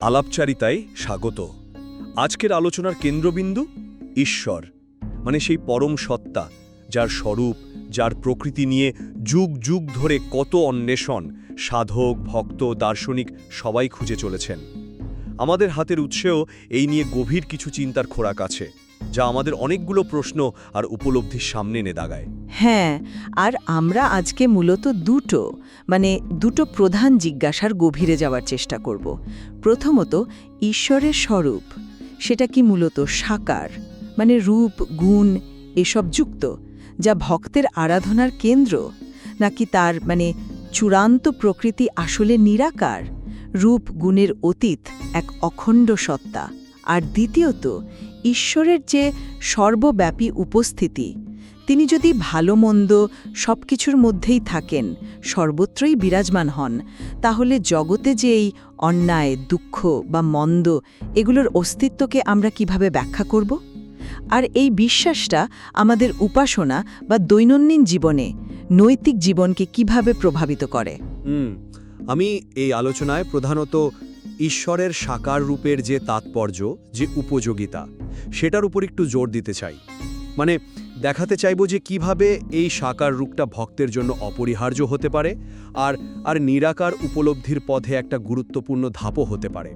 আলাপচারিতায় স্বাগত। আজকের আলোচনার কেন্দ্রবিন্দু ঈশ্বর মানে সেই পরম সত্তা, যার স্বরূপ, যার প্রকৃতি নিয়ে যুগ যুগ ধরে কত অন্বেষণ সাধক, ভক্ত, দার্শনিক সবাই খুঁজে চলেছেন। আমাদের হাতের উৎসেও এই নিয়ে গভীর কিছু চিন্তার খোরাক আছে। যা আমাদের অনেকগুলো প্রশ্ন আর উপলব্ধির সামনে এনে দাগায়। হ্যাঁ আর আমরা আজকে মূলত দুটো মানে দুটো প্রধান জিজ্ঞাসার গভীরে যাওয়ার চেষ্টা করব। প্রথমত, ঈশ্বরের স্বরূপ, সেটা কি মূলত সাকার মানে রূপ, গুণ, এসব যুক্ত, যা ভক্তের আরাধনার কেন্দ্র, নাকি তার মানে চূড়ান্ত প্রকৃতি আসলে নিরাকার, রূপ, গুণের অতীত, এক অখণ্ড সত্তা? আর দ্বিতীয়ত ঈশ্বরের যে সর্বব্যাপী উপস্থিতি, তিনি যদি ভালো মন্দ সব কিছুর মধ্যেই থাকেন, সর্বত্রই বিরাজমান হন, তাহলে জগতে যে এই অন্যায়, দুঃখ বা মন্দ এগুলোর অস্তিত্বকে আমরা কীভাবে ব্যাখ্যা করব? আর এই বিশ্বাসটা আমাদের উপাসনা বা দৈনন্দিন জীবনে নৈতিক জীবনকে কীভাবে প্রভাবিত করে? আমি এই আলোচনায় প্রধানত ঈশ্বরের সাকার রূপের যে তাৎপর্য, যে উপযোগিতা, সেটার উপর একটু জোর দিতে চাই। মানে দেখাতে চাইব যে কীভাবে এই সাকার রূপটা ভক্তের জন্য অপরিহার্য হতে পারে আর আর নিরাকার উপলব্ধির পথে একটা গুরুত্বপূর্ণ ধাপও হতে পারে।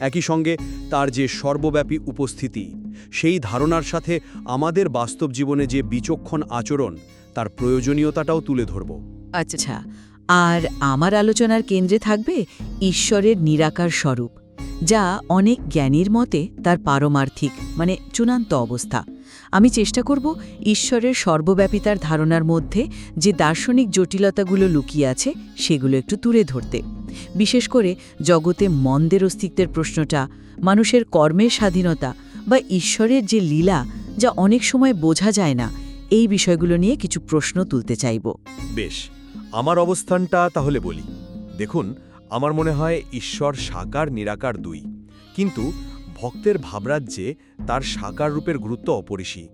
একই সঙ্গে তার যে সর্বব্যাপী উপস্থিতি, সেই ধারণার সাথে আমাদের বাস্তব জীবনে যে বিচক্ষণ আচরণ, তার প্রয়োজনীয়তাটাও তুলে ধরব। আচ্ছা আর আমার আলোচনার কেন্দ্রে থাকবে ঈশ্বরের নিরাকার স্বরূপ, যা অনেক জ্ঞানীর মতে তার পারমার্থিক মানে চূড়ান্ত অবস্থা। আমি চেষ্টা করব ঈশ্বরের সর্বব্যাপিতার ধারণার মধ্যে যে দার্শনিক জটিলতাগুলো লুকিয়ে আছে, সেগুলো একটু তুলে ধরতে। বিশেষ করে জগতে মন্দের অস্তিত্বের প্রশ্নটা, মানুষের কর্মের স্বাধীনতা বা ঈশ্বরের যে লীলা, যা অনেক সময় বোঝা যায় না, এই বিষয়গুলো নিয়ে কিছু প্রশ্ন তুলতে চাইব। বেশ। আমার অবস্থানটা তাহলে বলি। দেখুন, আমার মনে হয় ঈশ্বর সাকার, নিরাকার দুই। কিন্তু ভক্তের ভাবরাজ্যে তার সাকার রূপের গুরুত্ব অপরিসী।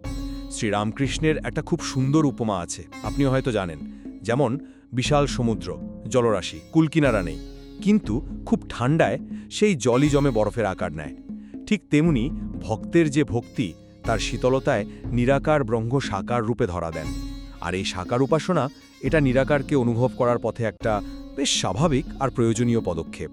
শ্রীরামকৃষ্ণের একটা খুব সুন্দর উপমা আছে আপনি হয়তো জানেন। যেমন, বিশাল সমুদ্র, জলরাশি, কুলকিনারা নেই। কিন্তু খুব ঠান্ডায় সেই জলই জমে বরফের আকার নেয়। ঠিক তেমনি ভক্তের যে ভক্তি, তার শীতলতায় নিরাকার ব্রহ্ম সাকার রূপে ধরা দেন। আর এই সাকার উপাসনা এটা নিরাকারকে অনুভব করার পথে একটা বেশ স্বাভাবিক আর প্রয়োজনীয় পদক্ষেপ।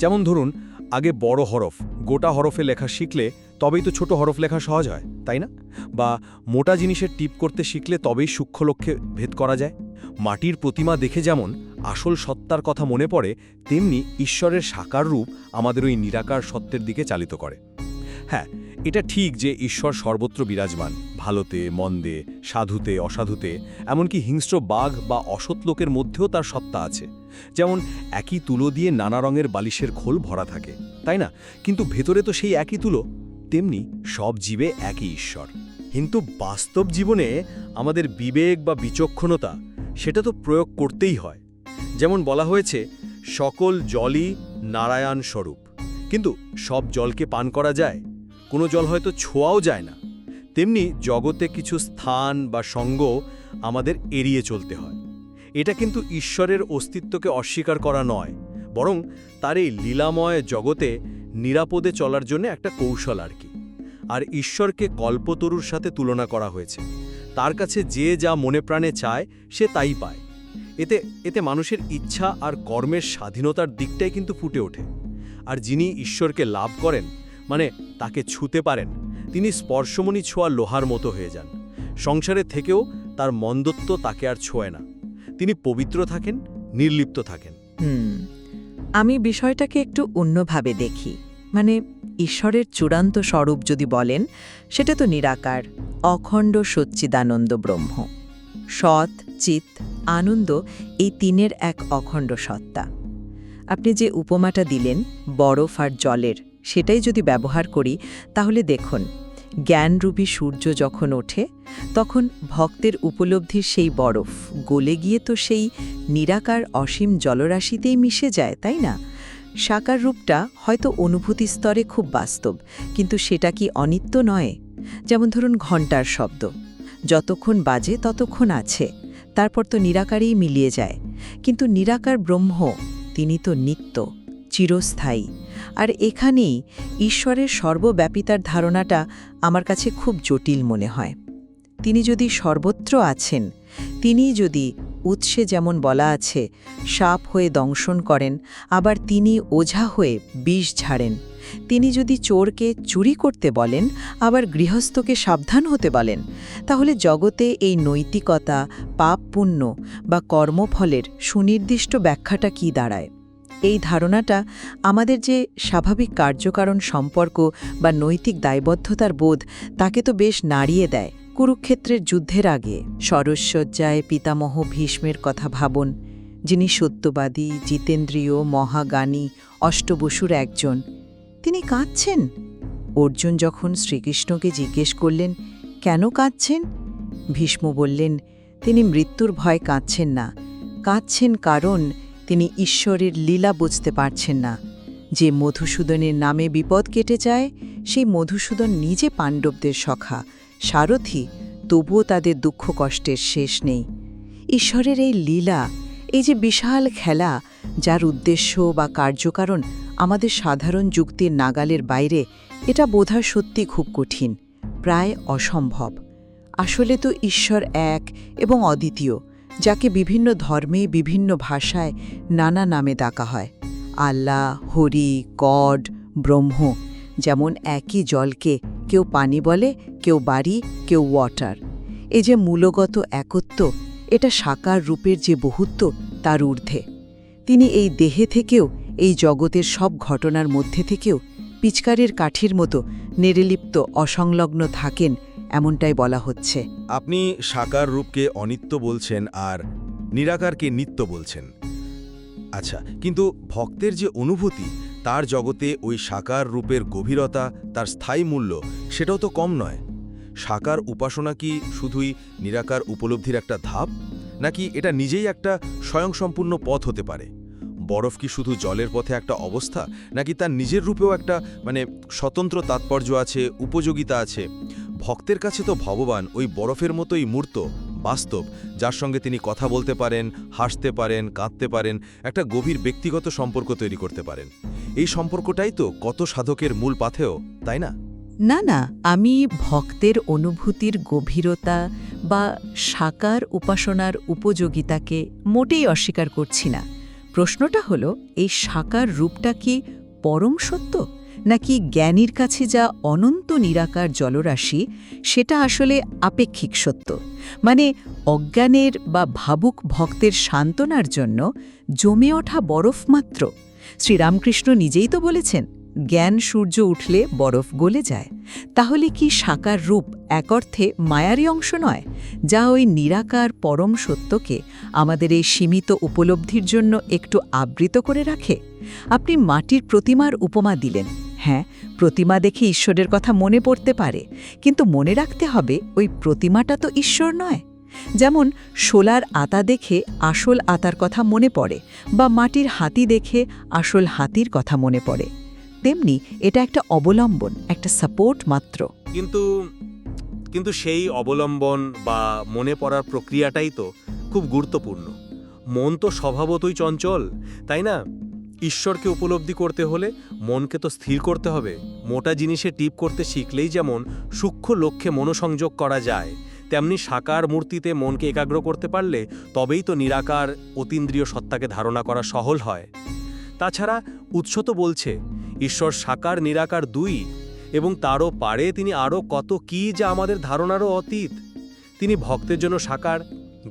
যেমন ধরুন, আগে বড় হরফ, গোটা হরফে লেখা শিখলে তবেই তো ছোট হরফ লেখা সহজ হয়, তাই না? বা মোটা জিনিসের টিপ করতে শিখলে তবেই সূক্ষ্ম লক্ষ্যে ভেদ করা যায়। মাটির প্রতিমা দেখে যেমন আসল সত্তার কথা মনে পড়ে, তেমনি ঈশ্বরের সাকার রূপ আমাদের ওই নিরাকার সত্যের দিকে চালিত করে। হ্যাঁ এটা ঠিক যে ঈশ্বর সর্বত্র বিরাজমান। ভালোতে, মন্দে, সাধুতে, অসাধুতে, এমনকি হিংস্র বাঘ বা অসৎ লোকের মধ্যেও তার সত্তা আছে। যেমন একই তুলো দিয়ে নানা রঙের বালিশের খোল ভরা থাকে, তাই না? কিন্তু ভেতরে তো সেই একই তুলো। তেমনি সব জীবে একই ঈশ্বর। কিন্তু বাস্তব জীবনে আমাদের বিবেক বা বিচক্ষণতা সেটা তো প্রয়োগ করতেই হয়। যেমন বলা হয়েছে, সকল জলই নারায়ণ স্বরূপ কিন্তু সব জলকে পান করা যায়? কোনো জল হয়তো ছোঁয়াও যায় না। তেমনি জগতে কিছু স্থান বা সঙ্গ আমাদের এড়িয়ে চলতে হয়। এটা কিন্তু ঈশ্বরের অস্তিত্বকে অস্বীকার করা নয়, বরং তার এই লীলাময় জগতে নিরাপদে চলার জন্য একটা কৌশল আর কি। আর ঈশ্বরকে কল্পতরুর সাথে তুলনা করা হয়েছে। তার কাছে যে যা মনে প্রাণে চায়, সে তাই পায়। এতে এতে মানুষের ইচ্ছা আর কর্মের স্বাধীনতার দিকটাই কিন্তু ফুটে ওঠে। আর যিনি ঈশ্বরকে লাভ করেন মানে তাকে ছুতে পারেন তিনি স্পর্শমণি ছোঁয়া লোহার মতো হয়ে যান। সংসারে থেকেও তার মন্দত্ব তাকে আর ছোঁয় না। তিনি পবিত্র থাকেন, নির্লিপ্ত থাকেন। আমি বিষয়টাকে একটু অন্যভাবে দেখি। মানে ঈশ্বরের চূড়ান্ত স্বরূপ যদি বলেন, সেটা তো নিরাকার, অখণ্ড সচ্চিদানন্দ ব্রহ্ম। সৎ চিত আনন্দ এই তিনের এক অখণ্ড সত্তা। আপনি যে উপমাটা দিলেন, বরফ আর জলের সেটাই যদি ব্যবহার করি, তাহলে দেখুন, জ্ঞানরূপী সূর্য যখন ওঠে, তখন ভক্তের উপলব্ধির সেই বরফ, গলে গিয়ে তো সেই নিরাকার অসীম জলরাশিতেই মিশে যায়, তাই না? সাকার রূপটা হয়তো অনুভূতি স্তরে খুব বাস্তব, কিন্তু সেটা কি অনিত্য নয়? যেমন ধরুন ঘণ্টার শব্দ, যতক্ষণ বাজে ততক্ষণ আছে, তারপর তো নিরাকারেই মিলিয়ে যায়, কিন্তু নিরাকার ব্রহ্ম, তিনি তো নিত্য। চিরস্থায়ী। আর এখানেই ঈশ্বরের সর্বব্যাপিতার ধারণাটা আমার কাছে খুব জটিল মনে হয়। তিনি যদি সর্বত্র আছেন, তিনি যদি উৎসে যেমন বলা আছে, সাপ হয়ে দংশন করেন, আবার তিনি ওঝা হয়ে বিষ ঝাড়েন, তিনি যদি চোরকে চুরি করতে বলেন, আবার গৃহস্থকে সাবধান হতে বলেন, তাহলে জগতে এই নৈতিকতা পাপ পুণ্য বা কর্মফলের সুনির্দিষ্ট ব্যাখ্যাটা কি দাঁড়ায়? এই ধারণাটা আমাদের যে স্বাভাবিক কার্যকারণ সম্পর্ক বা নৈতিক দায়বদ্ধতার বোধ, তাকে তো বেশ নাড়িয়ে দেয় কুরুক্ষেত্রের যুদ্ধের আগে। সরস্বজ্জায় পিতামহ ভীষ্মের কথা ভাবন, যিনি সত্যবাদী, জিতেন্দ্রীয় মহাগানী অষ্টবসুর একজন। তিনি কাঁদছেন। অর্জুন যখন শ্রীকৃষ্ণকে জিজ্ঞেস করলেন, কেন কাঁদছেন? ভীষ্ম বললেন, তিনি মৃত্যুর ভয় কাঁদছেন না। কাঁদছেন কারণ তিনি ঈশ্বরের লীলা বুঝতে পারছেন না। যে মধুসূদনের নামে বিপদ কেটে যায়, সেই মধুসূদন নিজে পাণ্ডবদের সখা। সারথি, তবুও তাদের দুঃখ কষ্টের শেষ নেই। ঈশ্বরের এই লীলা, এই যে বিশাল খেলা, যার উদ্দেশ্য বা কার্যকারণ আমাদের সাধারণ যুক্তির নাগালের বাইরে, এটা বোধা সত্যি খুব কঠিন, প্রায় অসম্ভব। আসলে তো ঈশ্বর এক এবং অদ্বিতীয়। যাকে বিভিন্ন ধর্মে, বিভিন্ন ভাষায় নানা নামে ডাকা হয়। আল্লাহ, হরি, গড, ব্রহ্ম যেমন একই জলকে কেউ পানি বলে, কেউ বাড়ি, কেউ ওয়াটার। এ যে মূলগত একত্ব, এটা সাকার রূপের যে বহুত্ব, তার ঊর্ধ্বে। তিনি এই দেহে থেকেও, এই জগতের সব ঘটনার মধ্যে থেকেও পিচকারের কাঠির মতো নির্লিপ্ত, অসংলগ্ন থাকেন এমনটাই বলা হচ্ছে। আপনি সাকার রূপকে অনিত্য বলছেন আর নিরাকারকে নিত্য বলছেন। আচ্ছা কিন্তু ভক্তের যে অনুভূতি, তার জগতে ওই সাকার রূপের গভীরতা, তার স্থায়ী মূল্য, সেটাও তো কম নয়। সাকার উপাসনা কি শুধুই নিরাকার উপলব্ধির একটা ধাপ? নাকি এটা নিজেই একটা স্বয়ংসম্পূর্ণ পথ হতে পারে? বরফ কি শুধু জলের পথে একটা অবস্থা? নাকি তার নিজের রূপেও একটা মানে স্বতন্ত্র তাৎপর্য আছে, উপযোগিতা আছে? ভক্তের কাছে তো ভগবান ওই বরফের মতোই মূর্ত, বাস্তব, যার সঙ্গে তিনি কথা বলতে পারেন, হাসতে পারেন, কাঁদতে পারেন, একটা গভীর ব্যক্তিগত সম্পর্ক তৈরি করতে পারেন। এই সম্পর্কটাই তো কত সাধকের মূল পাথেও তাই না? না না, আমি ভক্তের অনুভূতির গভীরতা বা সাকার উপাসনার উপযোগিতাকে মোটেই অস্বীকার করছি না। প্রশ্নটা হলো, এই সাকার রূপটা কি পরম সত্য? নাকি জ্ঞানীর কাছে যা অনন্ত নিরাকার জলরাশি, সেটা আসলে আপেক্ষিক সত্য? মানে অজ্ঞানের বা ভাবুক ভক্তের সান্ত্বনার জন্য জমে ওঠা বরফ মাত্র? শ্রীরামকৃষ্ণ নিজেই তো বলেছেন, জ্ঞান সূর্য উঠলে বরফ গলে যায়। তাহলে কি সাকার রূপ এক অর্থে মায়ারই অংশ নয়, যা ওই নিরাকার পরম সত্যকে আমাদের এই সীমিত উপলব্ধির জন্য একটু আবৃত করে রাখে? আপনি মাটির প্রতিমার উপমা দিলেন। হ্যাঁ প্রতিমা দেখে ঈশ্বরের কথা মনে পড়তে পারে, কিন্তু মনে রাখতে হবে ওই প্রতিমাটা তো ঈশ্বর নয়। যেমন শোলার আতা দেখে আসল আতার কথা মনে পড়ে বা মাটির হাতি দেখে আসল হাতির কথা মনে পড়ে। তেমনি এটা একটা অবলম্বন, একটা সাপোর্ট মাত্র। কিন্তু কিন্তু সেই অবলম্বন বা মনে পড়ার প্রক্রিয়াটাই তো খুব গুরুত্বপূর্ণ। মন তো স্বভাবতই চঞ্চল, তাই না? ঈশ্বরকে উপলব্ধি করতে হলে মনকে তো স্থির করতে হবে। মোটা জিনিসে টিপ করতে শিখলেই যেমন সূক্ষ্ম লক্ষ্যে মনোসংযোগ করা যায়, তেমনি সাকার মূর্তিতে মনকে একাগ্র করতে পারলে তবেই তো নিরাকার অতীন্দ্রিয় সত্তাকে ধারণা করা সহল হয়। তাছাড়া উৎস তো বলছে, ঈশ্বর সাকার নিরাকার দুই, এবং তারও পারে তিনি আরও কত কি যা আমাদের ধারণারও অতীত। তিনি ভক্তের জন্য সাকার,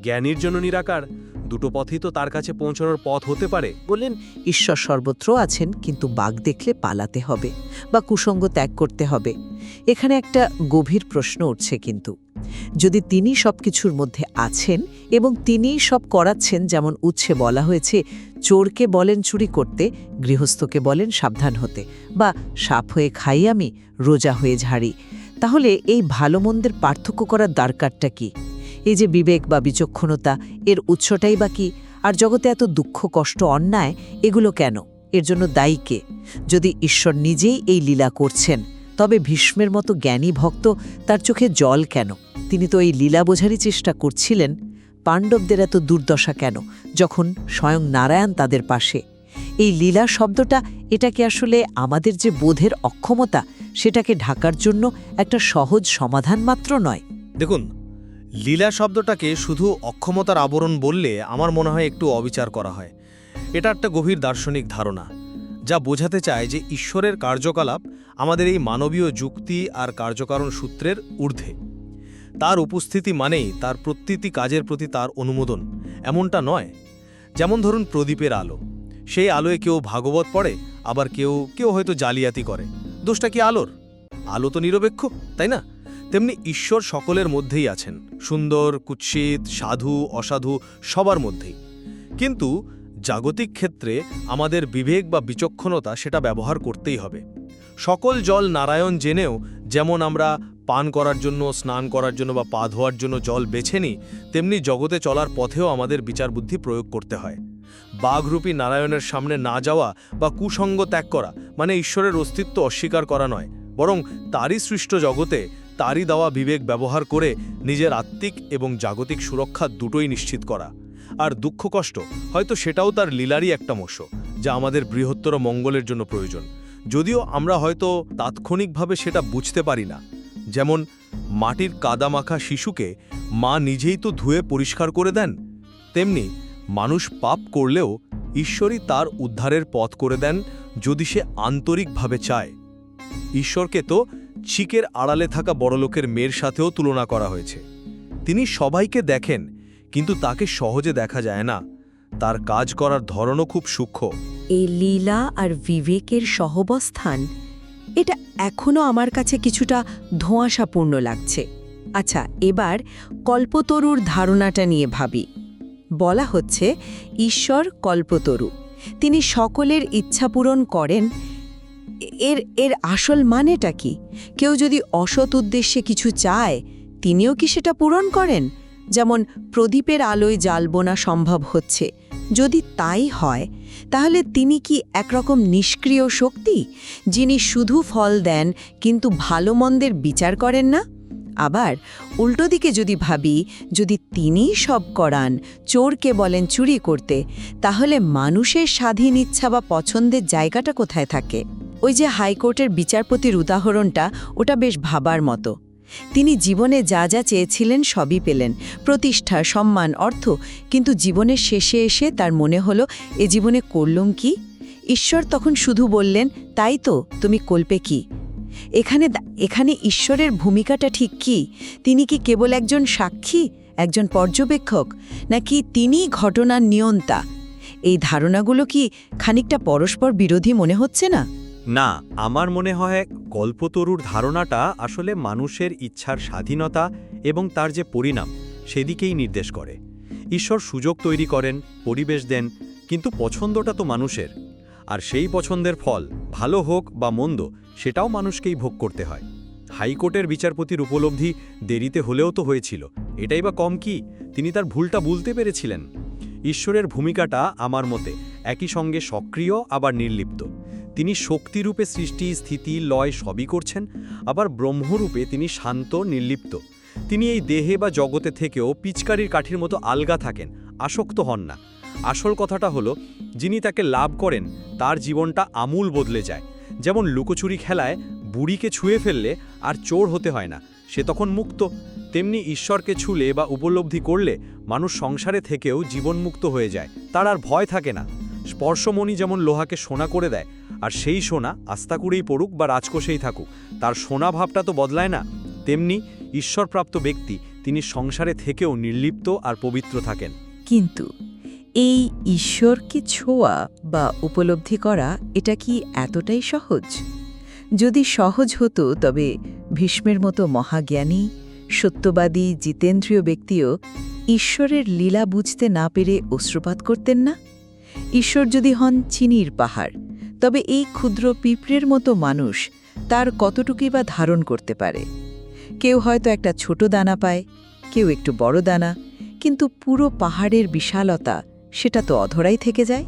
জ্ঞানীর জন্য নিরাকার দুটো পথই তো তার কাছে পৌঁছানোর পথ হতে পারে। বললেন, ঈশ্বর সর্বত্র আছেন, কিন্তু বাঘ দেখলে পালাতে হবে বা কুসঙ্গ ত্যাগ করতে হবে। এখানে একটা গভীর প্রশ্ন উঠছে কিন্তু। যদি তিনি সব কিছুর মধ্যে আছেন এবং তিনিই সব করাচ্ছেন, যেমন উচ্ছে বলা হয়েছে, চোরকে বলেন চুরি করতে, গৃহস্থকে বলেন সাবধান হতে, বা সাপ হয়ে খাই আমি, রোজা হয়ে ঝাড়ি, তাহলে এই ভালো মন্দের পার্থক্য করার দরকারটা কি? এই যে বিবেক বা বিচক্ষণতা, এর উৎসটাই বা কি? আর জগতে এত দুঃখ, কষ্ট, অন্যায়, এগুলো কেন? এর জন্য দায়ী কে? যদি ঈশ্বর নিজেই এই লীলা করছেন, তবে ভীষ্মের মতো জ্ঞানী ভক্ত তার চোখে জল কেন? তিনি তো এই লীলা বোঝারই চেষ্টা করছিলেন। পাণ্ডবদের এত দুর্দশা কেন? যখন স্বয়ং নারায়ণ তাদের পাশে। এই লীলা শব্দটা, এটা কি আসলে আমাদের যে বোধের অক্ষমতা, সেটাকে ঢাকার জন্য একটা সহজ সমাধান মাত্র নয়? দেখুন লীলা শব্দটাকে শুধু অক্ষমতার আবরণ বললে আমার মনে হয় একটু অবিচার করা হয়। এটা একটা গভীর দার্শনিক ধারণা, যা বোঝাতে চায় যে ঈশ্বরের কার্যকলাপ আমাদের এই মানবীয় যুক্তি আর কার্যকারণ সূত্রের ঊর্ধ্বে। তার উপস্থিতি মানেই তার প্রতিটি কাজের প্রতি তার অনুমোদন, এমনটা নয়। যেমন ধরুন প্রদীপের আলো, সেই আলোয় কেউ ভাগবত পড়ে, আবার কেউ কেউ হয়তো জালিয়াতি করে। দোষটা কি আলোর? আলো তো নিরপেক্ষ, তাই না? তেমনি ঈশ্বর সকলের মধ্যেই আছেন। সুন্দর, কুৎসিত, সাধু, অসাধু, সবার মধ্যেই। কিন্তু জাগতিক ক্ষেত্রে আমাদের বিবেক বা বিচক্ষণতা সেটা ব্যবহার করতেই হবে। সকল জল নারায়ণ জেনেও যেমন আমরা পান করার জন্য, স্নান করার জন্য বা পা ধোয়ার জন্য জল বেছে নিই, তেমনি জগতে চলার পথেও আমাদের বিচার বুদ্ধি প্রয়োগ করতে হয়। বাঘরূপী নারায়ণের সামনে না যাওয়া বা কুসঙ্গ ত্যাগ করা মানে ঈশ্বরের অস্তিত্ব অস্বীকার করা নয়, বরং তারই সৃষ্ট জগতে তারই দেওয়া বিবেক ব্যবহার করে নিজের আত্মিক এবং জাগতিক সুরক্ষা দুটোই নিশ্চিত করা। আর দুঃখ কষ্ট, হয়তো সেটাও তার লীলারই একটা মশ যা আমাদের বৃহত্তর মঙ্গলের জন্য প্রয়োজন। যদিও আমরা হয়তো তাৎক্ষণিকভাবে সেটা বুঝতে পারি না। যেমন, মাটির কাদামাখা শিশুকে মা নিজেই তো ধুয়ে পরিষ্কার করে দেন, তেমনি মানুষ পাপ করলেও ঈশ্বরই তার উদ্ধারের পথ করে দেন যদি সে আন্তরিকভাবে চায়। ঈশ্বরকে তো চিকের আড়ালে থাকা বড়লোকের মেয়ের সাথেও তুলনা করা হয়েছে। তিনি সবাইকে দেখেন, কিন্তু তাকে সহজে দেখা যায় না। তার কাজ করার ধরনও খুব সূক্ষ্ম। এই লীলা আর বিবেকের সহবস্থান, এটা এখনও আমার কাছে কিছুটা ধোঁয়াশাপূর্ণ লাগছে। আচ্ছা এবার কল্পতরুর ধারণাটা নিয়ে ভাবি। বলা হচ্ছে, ঈশ্বর কল্পতরু। তিনি সকলের ইচ্ছা পূরণ করেন এর এর আসল মানেটা কি? কেউ যদি অসৎ উদ্দেশ্যে কিছু চায়, তিনিও কি সেটা পূরণ করেন? যেমন, প্রদীপের আলোয় জ্বালবোনা সম্ভব হচ্ছে। যদি তাই হয়, তাহলে তিনি কি একরকম নিষ্ক্রিয় শক্তি, যিনি শুধু ফল দেন কিন্তু ভালো মন্দের বিচার করেন না? আবার, উল্টো দিকে যদি ভাবি, যদি তিনিই সব করান, চোরকে বলেন চুরি করতে, তাহলে মানুষের স্বাধীন ইচ্ছা বা পছন্দের জায়গাটা কোথায় থাকে? ওই যে হাইকোর্টের বিচারপতির উদাহরণটা, ওটা বেশ ভাবার মতো। তিনি জীবনে যা যা চেয়েছিলেন সবই পেলেন। প্রতিষ্ঠা, সম্মান, অর্থ, কিন্তু জীবনের শেষে এসে তার মনে হলো, এ জীবনে করলুম কি? ঈশ্বর তখন শুধু বললেন, তাই তো, তুমি কল্পে কি? এখানে এখানে ঈশ্বরের ভূমিকাটা ঠিক কি? তিনি কি কেবল একজন সাক্ষী? একজন পর্যবেক্ষক? নাকি তিনি ঘটনার নিয়ন্তা? এই ধারণাগুলো কি খানিকটা পরস্পর বিরোধী মনে হচ্ছে না? না, আমার মনে হয় কল্পতরুর ধারণাটা আসলে মানুষের ইচ্ছার স্বাধীনতা এবং তার যে পরিণাম সেদিকেই নির্দেশ করে। ঈশ্বর সুযোগ তৈরি করেন, পরিবেশ দেন, কিন্তু পছন্দটা তো মানুষের। আর সেই পছন্দের ফল, ভালো হোক বা মন্দ, সেটাও মানুষকেই ভোগ করতে হয়। হাইকোর্টের বিচারপতির উপলব্ধি দেরিতে হলেও তো হয়েছিল। এটাই বা কম কি? তিনি তার ভুলটা বুঝতে পেরেছিলেন। ঈশ্বরের ভূমিকাটা আমার মতে একই সঙ্গে সক্রিয়, আবার নির্লিপ্ত। তিনি শক্তিরূপে সৃষ্টি, স্থিতি, লয় সবই করছেন, আবার ব্রহ্মরূপে তিনি শান্ত, নির্লিপ্ত। তিনি এই দেহে বা জগতে থেকেও পিচকারির কাঠির মতো আলগা থাকেন, আসক্ত হন না। আসল কথাটা হলো, যিনি তাকে লাভ করেন, তার জীবনটা আমূল বদলে যায়। যেমন লুকোচুরি খেলায় বুড়িকে ছুঁয়ে ফেললে আর চোর হতে হয় না, সে তখন মুক্ত। তেমনি ঈশ্বরকে ছুলে বা উপলব্ধি করলে মানুষ সংসারে থেকেও জীবনমুক্ত হয়ে যায়, তার আর ভয় থাকে না। স্পর্শমণি যেমন লোহাকে সোনা করে দেয়, আর সেই সোনা আস্থা করেই পড়ুক বা রাজকোষেই থাকুক, তার সোনা ভাবটা তো বদলায় না। তেমনি ঈশ্বরপ্রাপ্ত ব্যক্তি, তিনি সংসারে থেকেও নির্লিপ্ত আর পবিত্র থাকেন। কিন্তু এই ঈশ্বরকে ছোঁয়া বা উপলব্ধি করা, এটা কি এতটাই সহজ? যদি সহজ হতো, তবে ভীষ্মের মতো মহাজ্ঞানী, সত্যবাদী, জিতেন্দ্রীয় ব্যক্তিও ঈশ্বরের লীলা বুঝতে না পেরে অশ্রুপাত করতেন না? ঈশ্বর যদি হন চিনির পাহাড়, তবে এই ক্ষুদ্র পিঁপড়ের মতো মানুষ তার কতটুকুই বা ধারণ করতে পারে? কেউ হয়তো একটা ছোট দানা পায়, কেউ একটু বড় দানা, কিন্তু পুরো পাহাড়ের বিশালতা সেটা তো অধরাই থেকে যায়।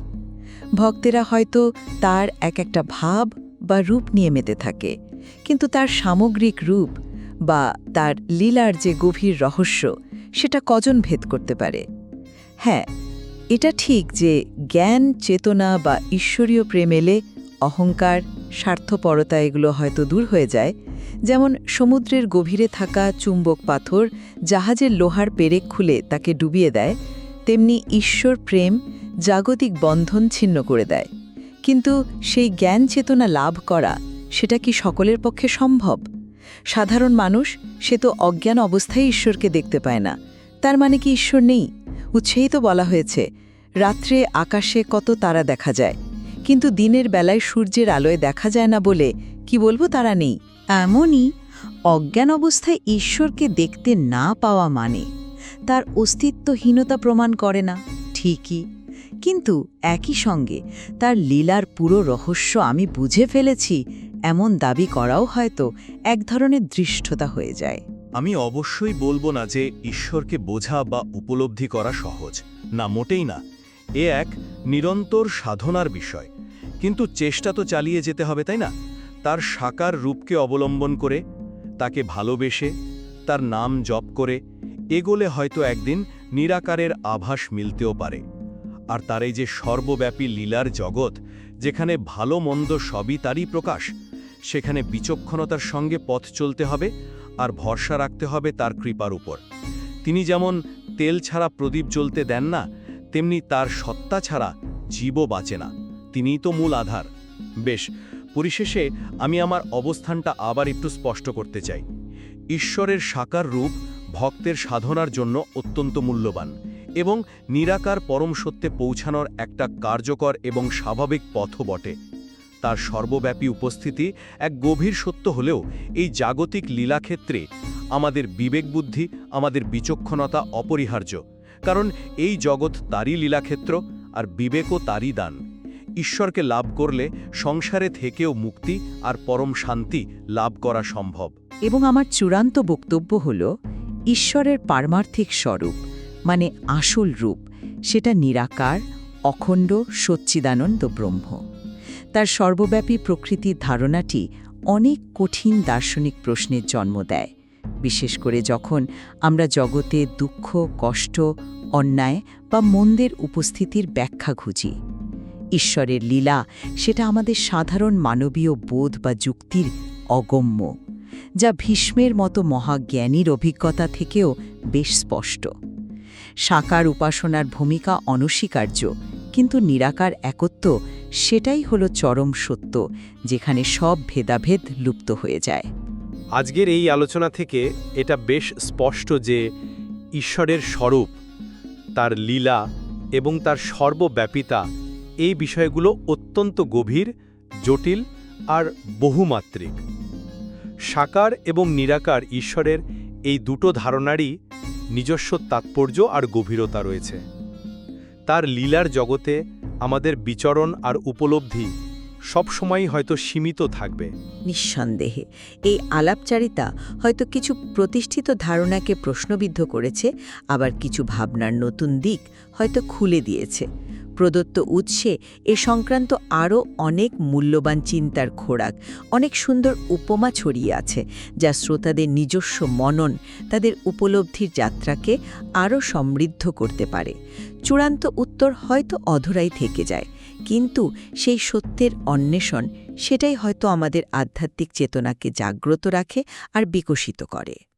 ভক্তেরা হয়তো তার এক একটা ভাব বা রূপ নিয়ে মেতে থাকে, কিন্তু তার সামগ্রিক রূপ বা তার লীলার যে গভীর রহস্য সেটা কজন ভেদ করতে পারে? হ্যাঁ এটা ঠিক যে জ্ঞান, চেতনা বা ঈশ্বরীয় প্রেম এলে অহংকার, স্বার্থপরতা এগুলো হয়তো দূর হয়ে যায়। যেমন সমুদ্রের গভীরে থাকা চুম্বক পাথর জাহাজের লোহার পেরেক খুলে তাকে ডুবিয়ে দেয়, তেমনি ঈশ্বর প্রেম জাগতিক বন্ধন ছিন্ন করে দেয়। কিন্তু সেই জ্ঞান, চেতনা লাভ করা, সেটা কি সকলের পক্ষে সম্ভব? সাধারণ মানুষ, সে তো অজ্ঞান অবস্থায় ঈশ্বরকে দেখতে পায় না। তার মানে কি ঈশ্বর নেই? উৎসেই তো বলা হয়েছে, রাত্রে আকাশে কত তারা দেখা যায়, কিন্তু দিনের বেলায় সূর্যের আলোয় দেখা যায় না বলে কি বলব তারা নেই। এমনই অজ্ঞান অবস্থায় ঈশ্বরকে দেখতে না পাওয়া মানে তার অস্তিত্বহীনতা প্রমাণ করে না, ঠিকই। কিন্তু একই সঙ্গে তার লীলার পুরো রহস্য আমি বুঝে ফেলেছি, এমন দাবি করাও হয়তো এক ধরনের দৃষ্টতা হয়ে যায়। আমি অবশ্যই বলব না যে ঈশ্বরকে বোঝা বা উপলব্ধি করা সহজ। না, মোটেই না। এ এক নিরন্তর সাধনার বিষয়। কিন্তু চেষ্টা তো চালিয়ে যেতে হবে, তাই না? তার সাকার রূপকে অবলম্বন করে, তাকে ভালোবেসে, তার নাম জপ করে, এগোলে হয়তো একদিন নিরাকারের আভাস মিলতেও পারে। আর তার এই যে সর্বব্যাপী লীলার জগৎ, যেখানে ভালো মন্দ সবই তারই প্রকাশ, সেখানে বিচক্ষণতার সঙ্গে পথ চলতে হবে আর ভরসা রাখতে হবে তার কৃপার উপর। তিনি যেমন তেল ছাড়া প্রদীপ জ্বলতে দেন না, তেমনি তার সত্তা ছাড়া জীবও বাঁচে না। তিনিই তো মূল আধার। বেশ, পরিশেষে আমি আমার অবস্থানটা আবার একটু স্পষ্ট করতে চাই। ঈশ্বরের সাকার রূপ ভক্তের সাধনার জন্য অত্যন্ত মূল্যবান এবং নিরাকার পরম সত্যে পৌঁছানোর একটা কার্যকর এবং স্বাভাবিক পথও বটে। তার সর্বব্যাপী উপস্থিতি এক গভীর সত্য হলেও এই জাগতিক লীলাক্ষেত্রে আমাদের বিবেকবুদ্ধি, আমাদের বিচক্ষণতা অপরিহার্য। কারণ এই জগৎ তারই লীলাক্ষেত্র আর বিবেকও তারই দান। ঈশ্বরকে লাভ করলে সংসারে থেকেও মুক্তি আর পরম শান্তি লাভ করা সম্ভব। এবং আমার চূড়ান্ত বক্তব্য হল, ঈশ্বরের পারমার্থিক স্বরূপ মানে আসল রূপ, সেটা নিরাকার, অখণ্ড, সচ্চিদানন্দ ব্রহ্ম। তার সর্বব্যাপী প্রকৃতির ধারণাটি অনেক কঠিন দার্শনিক প্রশ্নের জন্ম দেয়, বিশেষ করে যখন আমরা জগতে দুঃখ, কষ্ট, অন্যায় বা মন্দের উপস্থিতির ব্যাখ্যা খুঁজি। ঈশ্বরের লীলা সেটা আমাদের সাধারণ মানবীয় বোধ বা যুক্তির অগম্য, যা ভীষ্মের মতো মহাজ্ঞানীর অভিজ্ঞতা থেকেও বেশ স্পষ্ট। সাকার উপাসনার ভূমিকা অনস্বীকার্য কিন্তু নিরাকার একত্ব সেটাই হলো চরম সত্য, যেখানে সব ভেদাভেদ লুপ্ত হয়ে যায়। আজকের এই আলোচনা থেকে এটা বেশ স্পষ্ট যে ঈশ্বরের স্বরূপ, তার লীলা এবং তার সর্বব্যাপিতা এই বিষয়গুলো অত্যন্ত গভীর, জটিল আর বহুমাত্রিক। সাকার এবং নিরাকার ঈশ্বরের এই দুটো ধারণারই নিজস্ব তাৎপর্য আর গভীরতা রয়েছে। তার লীলার জগতে আমাদের বিচরণ আর উপলব্ধি সবসময়ই হয়তো সীমিত থাকবে। নিঃসন্দেহে, এই আলাপচারিতা হয়তো কিছু প্রতিষ্ঠিত ধারণাকে প্রশ্নবিদ্ধ করেছে, আবার কিছু ভাবনার নতুন দিক হয়তো খুলে দিয়েছে। প্রদত্ত উৎসে এ সংক্রান্ত আরও অনেক মূল্যবান চিন্তার খোরাক, অনেক সুন্দর উপমা ছড়িয়ে আছে, যা শ্রোতাদের নিজস্ব মনন, তাদের উপলব্ধির যাত্রাকে আরও সমৃদ্ধ করতে পারে। চূড়ান্ত উত্তর হয়তো অধরাই থেকে যায়। কিন্তু সেই সত্যের অন্বেষণ সেটাই হয়তো আমাদের আধ্যাত্মিক চেতনাকে জাগ্রত রাখে আর বিকশিত করে।